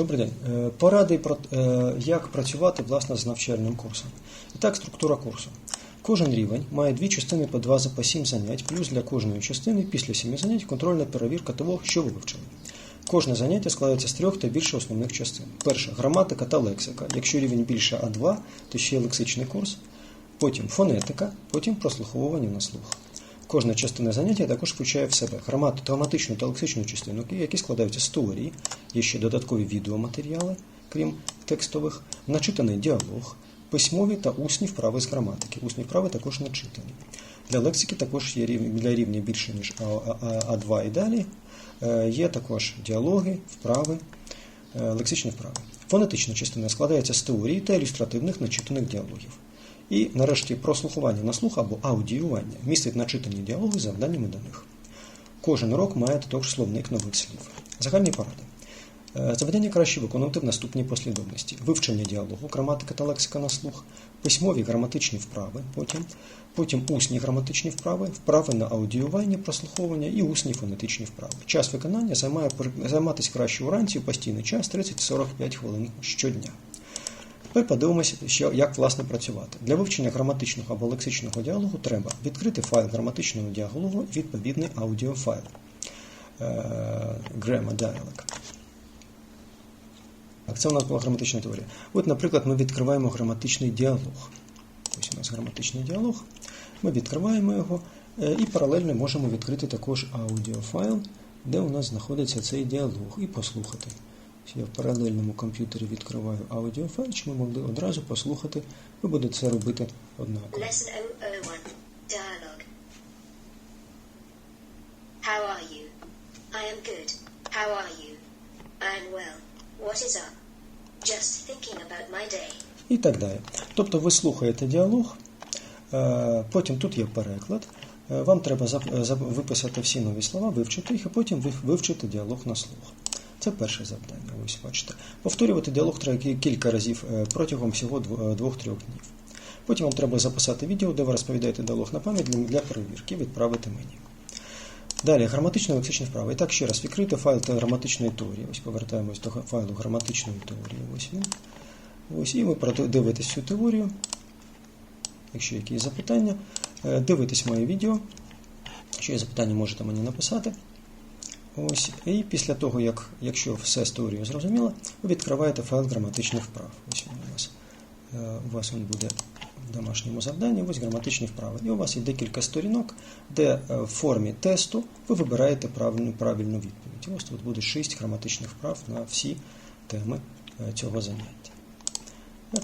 Добрий день. Е, Поради про е, як працювати власне з навчальним курсом. І так, структура курсу. Кожен рівень має дві частини по 2 по 7 занять, плюс для кожної частини після 7 занять контрольна перевірка того, що ви вивчили. Кожне заняття складається з трьох та більше основних частин. Перша граматика та лексика. Якщо рівень більше А2, то ще є лексичний курс. Потім фонетика, потім прослуховування на слух. Кожна частина заняття також включає в себе грамат- граматичну та лексичну частину, які складаються з теорії, є ще додаткові відеоматеріали, крім текстових, начитаний діалог, письмові та усні вправи з граматики. Усні вправи також начитані. Для лексики також є для рівня більше, ніж А- А- А2 і далі. Е, Є також діалоги, вправи, е, лексичні вправи. Фонетична частина складається з теорії та ілюстративних начитаних діалогів. І, нарешті, прослухування на слух або аудіювання містить начитані діалоги з завданнями до них. Кожен урок має також словник нових слів. Загальні поради. Е, Завдання краще виконувати в наступній послідовності: вивчення діалогу, граматика та лексика на слух, письмові граматичні вправи, потім, потім усні граматичні вправи, вправи на аудіювання, прослуховування і усні фонетичні вправи. Час виконання займає займатись краще вранці в постійний час 30-45 хвилин щодня. Тепер подивимося, що, як власне працювати. Для вивчення граматичного або лексичного діалогу треба відкрити файл граматичного діалогу і відповідний аудіофайл. Е, Grammar Dialog. Так, це у нас була граматична теорія. От, наприклад, ми відкриваємо граматичний діалог. Ось у нас граматичний діалог. Ми відкриваємо його е, і паралельно можемо відкрити також аудіофайл, де у нас знаходиться цей діалог, і послухати. Я в паралельному комп'ютері відкриваю аудіофайл, чи ми могли одразу послухати, ви будете це робити однаково. Lesson 001 Dialogue. How are you? I am good. How are you? I am well. What is up? Just thinking about my day. і так далі. Тобто ви слухаєте діалог, е, потім тут є переклад. е, Вам треба е, виписати всі нові слова, вивчити їх, а потім вивчити діалог на слух. Це перше завдання. Ось бачите. Повторювати діалог треба кілька разів е, протягом всього дво- е, двох-трьох днів. Потім вам треба записати відео, де ви розповідаєте діалог на пам'ять для- перевірки, відправити мені. Далі граматично лексичні вправи. І так ще раз відкрити файл граматичної теорії. Ось повертаємось до файлу граматичної теорії. Ось він. Ось, і ви дивитесь цю теорію. Якщо якісь запитання, е, дивитесь моє відео. Якщо є запитання, можете мені написати. Ось, і після того, як, якщо все з теорією зрозуміло, ви відкриваєте файл граматичних вправ. Ось він у вас. Е, У вас він буде в домашньому завданні, ось граматичні вправи. І у вас є декілька сторінок, де е, в формі тесту ви вибираєте правильну, правильну відповідь. Ось тут буде 6 граматичних вправ на всі теми е, цього заняття.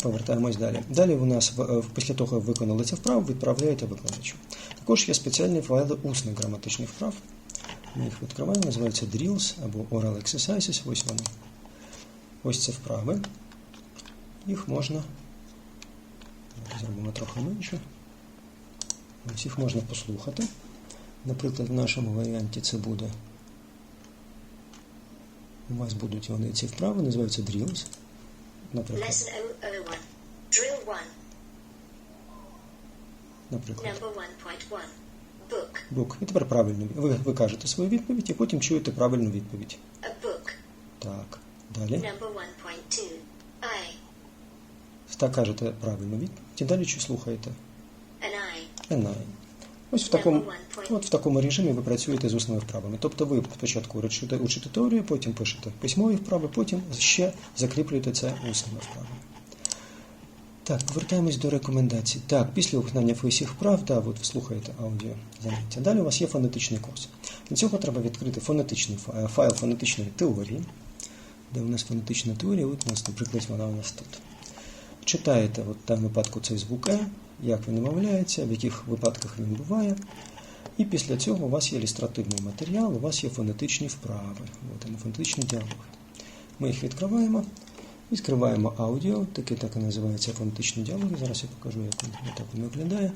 Повертаємось далі. Далі у нас після того, як виконали ці вправи, відправляєте викладачу. Також є спеціальні файли усних граматичних вправ. Ми їх відкриваємо, називаються drills або oral exercises. Ось вони. Ось це вправи. Їх можна. Зробимо трохи менше. Ось їх можна послухати. Наприклад, в нашому варіанті це буде. У вас будуть вони ці вправи, називаються drills. Наприклад, Lesson 001 Drill 1 наприклад. Number 1.1 Book. Бук. І тепер правильно. Ви, ви кажете свою відповідь і потім чуєте правильну відповідь. A book. Так. Далі. Number 1.2 I. Так кажете правильну відповідь. І далі чи слухаєте? An I. Енай. Ось в такому, от в такому режимі ви працюєте з усними вправами. Тобто ви спочатку учите, учите теорію, потім пишете письмові вправи, потім ще закріплюєте це усними вправами. Так, повертаємось до рекомендацій. Так, після виконання всіх вправ, да, от слухаєте аудіо заняття. Далі у вас є фонетичний курс. Для цього треба відкрити фонетичний файл, файл фонетичної теорії. Де у нас фонетична теорія, от у нас, наприклад, вона у нас тут. Читаєте от, даному випадку цей звук Е, як він вимовляється, в яких випадках він буває. І після цього у вас є ілюстративний матеріал, у вас є фонетичні вправи, от фонетичні діалоги. Ми їх відкриваємо, відкриваємо аудіо, таке так і називається фонетичні діалоги. Зараз я покажу, як так він виглядає.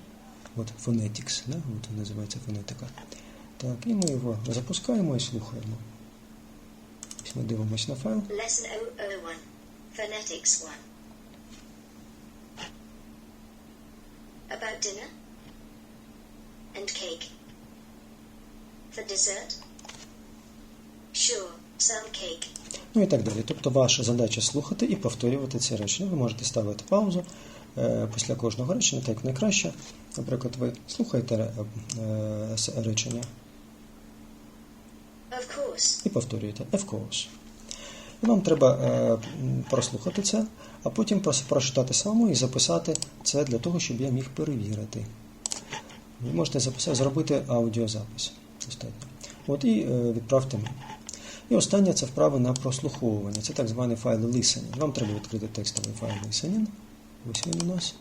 От Phonetics, да? от він називається фонетика. Так, і ми його запускаємо і слухаємо. Ось ми дивимося на файл. Lesson 001 Phonetics 1 About dinner and cake. For dessert? Sure. Ну і так далі. Тобто ваша задача слухати і повторювати ці речення. Ви можете ставити паузу е, після кожного речення, так як найкраще. Наприклад, ви слухаєте е, е, речення і повторюєте of course. І вам треба прослухати це, а потім прочитати самому і записати це для того, щоб я міг перевірити. Ви можете записати, зробити аудіозапис. Достатньо. От і відправте мені. І останнє це вправи на прослуховування. Це так званий файл listening. Вам треба відкрити текстовий файл listening. Ось він у нас.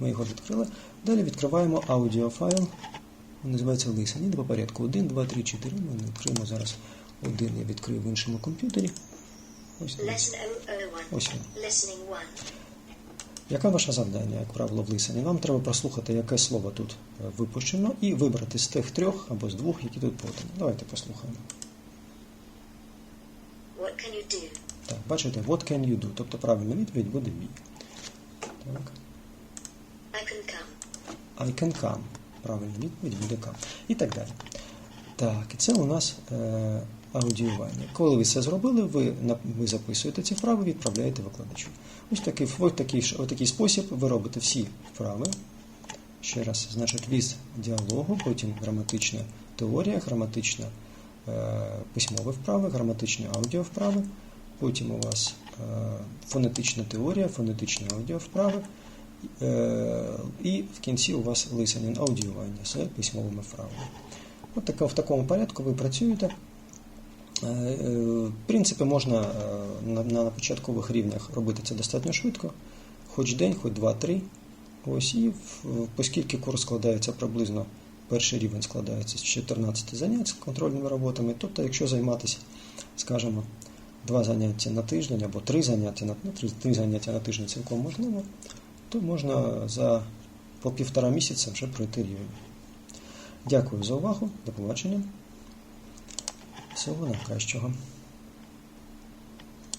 Ми його відкрили. Далі відкриваємо аудіофайл. Він називається listening по порядку 1, 2, 3, 4. Ми відкриємо зараз один, я відкрию в іншому комп'ютері. Ось, він. Lesson 001. ось він. Listening 1. Яке ваше завдання, як правило, в лисані? Вам треба прослухати, яке слово тут випущено, і вибрати з тих трьох або з двох, які тут подані. Давайте послухаємо. What can you do? Так, бачите, what can you do? Тобто правильна відповідь буде be. Так. I can come. I can come. Правильна відповідь буде come. І так далі. Так, і це у нас е, аудіювання. Коли ви це зробили, ви, на- ви записуєте ці вправи, відправляєте викладачу. Ось такий, ось такий, ось такий спосіб ви робите всі вправи. Ще раз, значить, віз діалогу, потім граматична теорія, граматична письмові вправи, граматичні аудіовправи, потім у вас е, фонетична теорія, фонетичні аудіовправи, е, і в кінці у вас listening, аудіювання з письмовими вправами. От тако, в такому порядку ви працюєте. Е, е, В принципі, можна е, на, початкових рівнях робити це достатньо швидко, хоч день, хоч два-три. Ось і оскільки курс складається приблизно, перший рівень складається з 14 занять з контрольними роботами, тобто, якщо займатися, скажімо, два заняття на тиждень або три заняття на, ну, три, три заняття на тиждень цілком можливо, то можна за по півтора місяця вже пройти рівень. Дякую за увагу, до побачення. Всього найкращого.